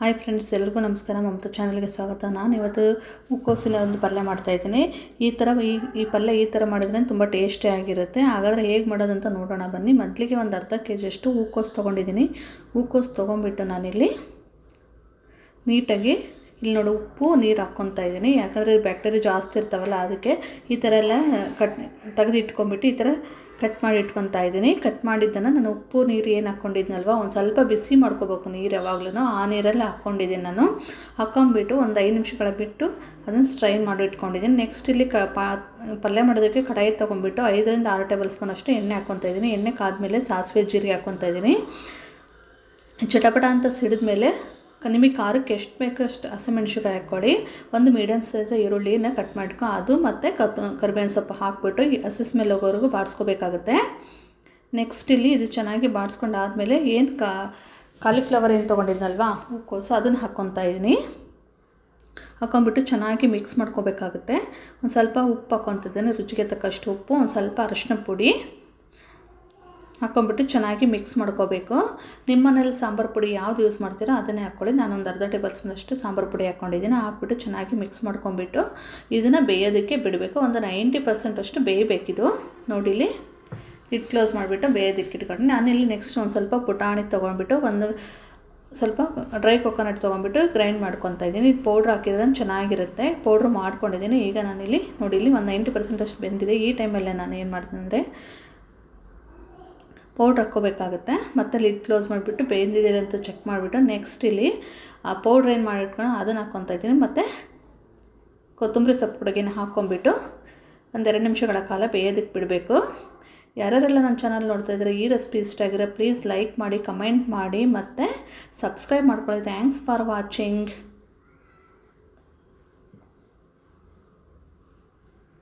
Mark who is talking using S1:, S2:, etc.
S1: Hi friends ಎಲ್ರಿಗೂ ನಮಸ್ಕಾರ. ಮಮತಾ ಚಾನಲ್ಗೆ ಸ್ವಾಗತ. ನಾನು ಇವತ್ತು ಹೂಕೋಸಿನ ಒಂದು ಪಲ್ಯ ಮಾಡ್ತಾಯಿದ್ದೀನಿ ಈ ಥರ ಈ ಈ ಪಲ್ಯ ಈ ಥರ ಮಾಡಿದ್ರೆ ತುಂಬ ಟೇಸ್ಟಿ ಆಗಿರುತ್ತೆ. ಹಾಗಾದರೆ ಹೇಗೆ ಮಾಡೋದಂತ ನೋಡೋಣ. ಬನ್ನಿ. ಮೊದಲಿಗೆ ಒಂದು ಅರ್ಧ ಕೆ ಜಿಯಷ್ಟು ಹೂಕೋಸು ತೊಗೊಂಡಿದ್ದೀನಿ. ಹೂಕೋಸು ತೊಗೊಂಬಿಟ್ಟು ನಾನಿಲ್ಲಿ ನೀಟಾಗಿ ಇಲ್ಲಿ ನೋಡು ಉಪ್ಪು, ನೀರು ಹಾಕ್ಕೊತಾ ಇದ್ದೀನಿ. ಯಾಕಂದರೆ ಬ್ಯಾಕ್ಟೀರಿಯಾ ಜಾಸ್ತಿ ಇರ್ತಾವಲ್ಲ, ಅದಕ್ಕೆ ಈ ಥರ ಎಲ್ಲ ಕಟ್ ತೆಗೆದು ಇಟ್ಕೊಂಬಿಟ್ಟು ಈ ಥರ ಕಟ್ ಮಾಡಿ ಇಟ್ಕೊತಾ ಇದ್ದೀನಿ. ಕಟ್ ಮಾಡಿದ್ದನ್ನು ನಾನು ಉಪ್ಪು, ನೀರು ಏನು ಹಾಕ್ಕೊಂಡಿದ್ನಲ್ವ, ಒಂದು ಸ್ವಲ್ಪ ಬಿಸಿ ಮಾಡ್ಕೋಬೇಕು ನೀರು ಯಾವಾಗಲೂ ಆ ನೀರಲ್ಲಿ ಹಾಕ್ಕೊಂಡಿದ್ದೀನಿ ನಾನು. ಹಾಕ್ಕೊಂಬಿಟ್ಟು ಒಂದು ಐದು ನಿಮಿಷಗಳ ಬಿಟ್ಟು ಅದನ್ನು ಸ್ಟ್ರೈನ್ ಮಾಡಿ ಇಟ್ಕೊಂಡಿದ್ದೀನಿ. ನೆಕ್ಸ್ಟ್ ಇಲ್ಲಿ ಕ ಪಾ ಪಲ್ಯ ಮಾಡೋದಕ್ಕೆ ಕಡಾಯಿ ತೊಗೊಂಬಿಟ್ಟು ಐದರಿಂದ ಆರು ಟೇಬಲ್ ಸ್ಪೂನ್ ಅಷ್ಟು ಎಣ್ಣೆ ಹಾಕ್ಕೊತಾ ಇದ್ದೀನಿ. ಎಣ್ಣೆ ಕಾದ್ಮೇಲೆ ಸಾಸಿವೆ, ಜೀರಿಗೆ ಹಾಕ್ಕೊತಾ ಇದ್ದೀನಿ. ಚಟಪಟ ಅಂತ ಸಿಡಿದ್ಮೇಲೆ ಕ- ನಿಮಗೆ ಖಾರಕ್ಕೆ ಎಷ್ಟು ಬೇಕೋ ಅಷ್ಟು ಹಸಿಮೆಣ್ಸಿಕಾಯಿ ಹಾಕ್ಕೊಳ್ಳಿ. ಒಂದು ಮೀಡಿಯಮ್ ಸೈಜ್ ಈರುಳ್ಳಿನ ಕಟ್ ಮಾಡ್ಕೊ, ಅದು ಮತ್ತು ಕತ್ ಕರಿಬೇವಿನ ಸೊಪ್ಪು ಹಾಕ್ಬಿಟ್ಟು ಹಸಿ ಸ್ಮೆಲ್ ಹೋಗೋವರೆಗೂ ಬಾಡಿಸ್ಕೋಬೇಕಾಗುತ್ತೆ. ನೆಕ್ಸ್ಟ್ ಇಲ್ಲಿ ಇದು ಚೆನ್ನಾಗಿ ಬಾಡಿಸ್ಕೊಂಡು ಆದಮೇಲೆ ಏನು ಕಾ ಕಾಲಿಫ್ಲವರ್ ಏನು ತೊಗೊಂಡಿದ್ನಲ್ವಾ? ಹೂಕೋಸು, ಅದನ್ನು ಹಾಕ್ಕೊತಾ ಇದ್ದೀನಿ ಹಾಕ್ಕೊಂಬಿಟ್ಟು ಚೆನ್ನಾಗಿ ಮಿಕ್ಸ್ ಮಾಡ್ಕೋಬೇಕಾಗುತ್ತೆ. ಒಂದು ಸ್ವಲ್ಪ ಉಪ್ಪು ಹಾಕ್ಕೊತಿದ್ದೇನೆ, ರುಚಿಗೆ ತಕ್ಕಷ್ಟು ಉಪ್ಪು, ಒಂದು ಸ್ವಲ್ಪ ಅರಶಿನ ಪುಡಿ. ಹಾಕ್ಕೊಂಬಿಟ್ಟು ಚೆನ್ನಾಗಿ ಮಿಕ್ಸ್ ಮಾಡ್ಕೋಬೇಕು. ನಿಮ್ಮ ಮನೇಲಿ ಸಾಂಬಾರು ಪುಡಿ ಯಾವ್ದು ಯೂಸ್ ಮಾಡ್ತೀರೋ ಅದನ್ನೇ ಹಾಕ್ಕೊಳ್ಳಿ. ನಾನು ಒಂದು ಅರ್ಧ ಟೇಬಲ್ ಸ್ಪೂನಷ್ಟು ಸಾಂಬಾರು ಪುಡಿ ಹಾಕ್ಕೊಂಡಿದ್ದೀನಿ ಹಾಕ್ಬಿಟ್ಟು ಚೆನ್ನಾಗಿ ಮಿಕ್ಸ್ ಮಾಡ್ಕೊಂಬಿಟ್ಟು ಇದನ್ನು ಬೇಯೋದಕ್ಕೆ ಬಿಡಬೇಕು. ಒಂದು ನೈಂಟಿ ಪರ್ಸೆಂಟಷ್ಟು ಬೇಯಬೇಕಿದು. ನೋಡಿಲಿ ಇಟ್ಟು ಕ್ಲೋಸ್ ಮಾಡಿಬಿಟ್ಟು ಬೇಯೋದಕ್ಕೆ ಇಟ್ಕೊಂಡು ನಾನಿಲ್ಲಿ ನೆಕ್ಸ್ಟ್ ಒಂದು ಸ್ವಲ್ಪ ಪುಟಾಣಿ ತೊಗೊಂಡ್ಬಿಟ್ಟು ಒಂದು ಸ್ವಲ್ಪ ಡ್ರೈ ಕೊಕೊನಟ್ ತೊಗೊಂಡ್ಬಿಟ್ಟು ಗ್ರೈಂಡ್ ಮಾಡ್ಕೊತಾ ಇದ್ದೀನಿ. ಇದು ಪೌಡ್ರ್ ಹಾಕಿದ್ರೆ ಚೆನ್ನಾಗಿರುತ್ತೆ. ಪೌಡ್ರ್ ಮಾಡ್ಕೊಂಡಿದ್ದೀನಿ. ಈಗ ನಾನಿಲ್ಲಿ ನೋಡಿ ಇಲ್ಲಿ ಒಂದು ನೈಂಟಿ ಪರ್ಸೆಂಟಷ್ಟು ಬೆಂದಿದೆ. ಈ ಟೈಮಲ್ಲೇ ನಾನು ಏನು ಮಾಡ್ತೀನಿ ಅಂದರೆ ಪೌಡ್ರ್ ಹಾಕ್ಕೋಬೇಕಾಗುತ್ತೆ. ಮತ್ತು ಲಿಡ್ ಕ್ಲೋಸ್ ಮಾಡಿಬಿಟ್ಟು ಬೇಯ್ದಿದೆ ಅಂತ ಚೆಕ್ ಮಾಡಿಬಿಟ್ಟು ನೆಕ್ಸ್ಟ್ ಇಲ್ಲಿ, ಆ ಪೌಡ್ರ್ ಏನು ಮಾಡಿಟ್ಕೊಂಡು ಅದನ್ನು ಹಾಕ್ಕೊತಾ ಇದ್ದೀನಿ. ಮತ್ತು ಕೊತ್ತಂಬರಿ ಸೊಪ್ಪು ಕೊಡುಗೆನ ಹಾಕ್ಕೊಂಬಿಟ್ಟು ಒಂದೆರಡು ನಿಮಿಷಗಳ ಕಾಲ ಬೇಯೋದಕ್ಕೆ ಬಿಡಬೇಕು. ಯಾರ್ಯಾರೆಲ್ಲ ನಮ್ಮ ಚಾನಲ್ ನೋಡ್ತಾ ಇದ್ದಾರೆ, ಈ ರೆಸಿಪಿ ಇಷ್ಟ ಆಗಿರೋ ಪ್ಲೀಸ್ ಲೈಕ್ ಮಾಡಿ ಕಮೆಂಟ್ ಮಾಡಿ, ಮತ್ತು ಸಬ್ಸ್ಕ್ರೈಬ್ ಮಾಡ್ಕೊಳ್ಳಿ. Thanks for watching